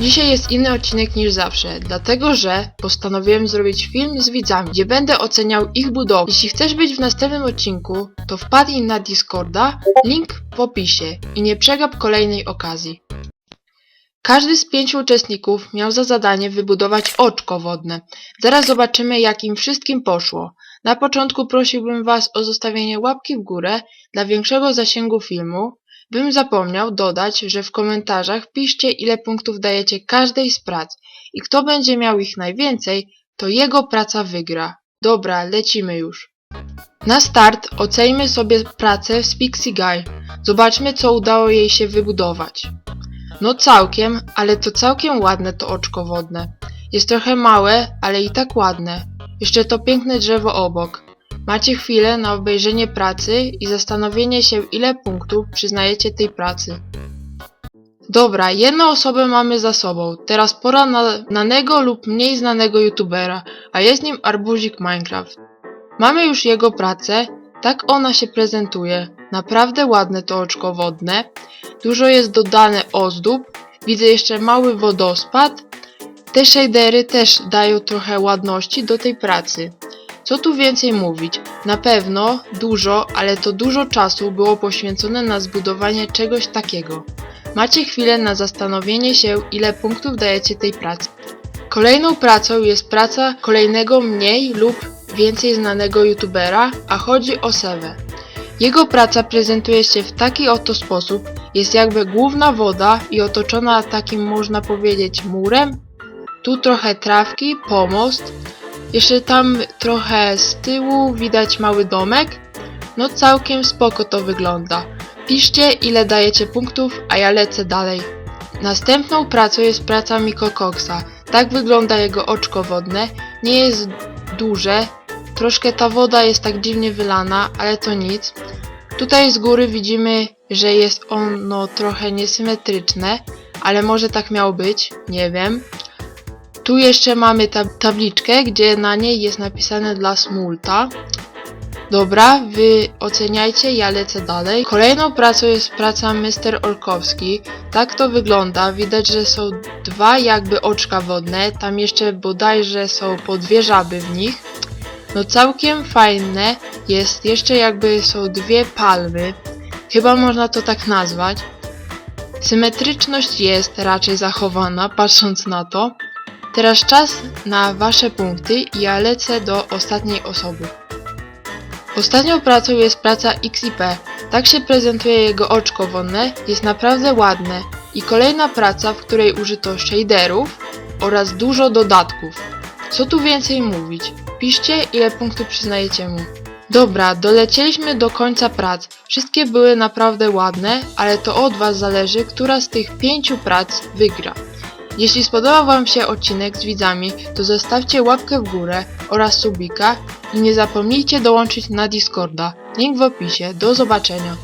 Dzisiaj jest inny odcinek niż zawsze, dlatego że postanowiłem zrobić film z widzami, gdzie będę oceniał ich budowę. Jeśli chcesz być w następnym odcinku, to wpadnij na Discorda, link w opisie i nie przegap kolejnej okazji. Każdy z pięciu uczestników miał za zadanie wybudować oczko wodne. Zaraz zobaczymy, jak im wszystkim poszło. Na początku prosiłbym Was o zostawienie łapki w górę dla większego zasięgu filmu. Bym zapomniał dodać, że w komentarzach piszcie, ile punktów dajecie każdej z prac i kto będzie miał ich najwięcej, to jego praca wygra. Dobra, lecimy już. Na start oceńmy sobie pracę z Pixie Guy. Zobaczmy, co udało jej się wybudować. No całkiem, ale to całkiem ładne to oczko wodne. Jest trochę małe, ale i tak ładne. Jeszcze to piękne drzewo obok. Macie chwilę na obejrzenie pracy i zastanowienie się, ile punktów przyznajecie tej pracy. Dobra, jedną osobę mamy za sobą. Teraz pora na znanego lub mniej znanego youtubera, a jest nim Arbuzik Minecraft. Mamy już jego pracę, tak ona się prezentuje. Naprawdę ładne to oczko wodne. Dużo jest dodane ozdób. Widzę jeszcze mały wodospad. Te shadery też dają trochę ładności do tej pracy. Co tu więcej mówić? Na pewno dużo, ale to dużo czasu było poświęcone na zbudowanie czegoś takiego. Macie chwilę na zastanowienie się, ile punktów dajecie tej pracy. Kolejną pracą jest praca kolejnego mniej lub więcej znanego youtubera, a chodzi o Sewę. Jego praca prezentuje się w taki oto sposób, jest jakby główna woda i otoczona takim można powiedzieć murem. Tu trochę trawki, pomost, jeszcze tam trochę z tyłu widać mały domek. No całkiem spoko to wygląda. Piszcie ile dajecie punktów, a ja lecę dalej. Następną pracą jest praca Miko Coxa. Tak wygląda jego oczko wodne. Nie jest duże. Troszkę ta woda jest tak dziwnie wylana, ale to nic. Tutaj z góry widzimy, że jest ono trochę niesymetryczne, ale może tak miało być, nie wiem. Tu jeszcze mamy tab tabliczkę, gdzie na niej jest napisane dla Smulta. Dobra, wy oceniajcie, ja lecę dalej. Kolejną pracą jest praca Mr. Orkowski. Tak to wygląda. Widać, że są dwa jakby oczka wodne. Tam jeszcze bodajże są po dwie żaby w nich. No całkiem fajne jest. Jeszcze jakby są dwie palmy. Chyba można to tak nazwać. Symetryczność jest raczej zachowana, patrząc na to. Teraz czas na Wasze punkty i ja lecę do ostatniej osoby. Ostatnią pracą jest praca XIP. Tak się prezentuje jego oczko wodne, jest naprawdę ładne. I kolejna praca, w której użyto shaderów oraz dużo dodatków. Co tu więcej mówić? Piszcie ile punktów przyznajecie mu. Dobra, dolecieliśmy do końca prac. Wszystkie były naprawdę ładne, ale to od Was zależy, która z tych pięciu prac wygra. Jeśli spodobał Wam się odcinek z widzami, to zostawcie łapkę w górę oraz subika i nie zapomnijcie dołączyć na Discorda. Link w opisie. Do zobaczenia.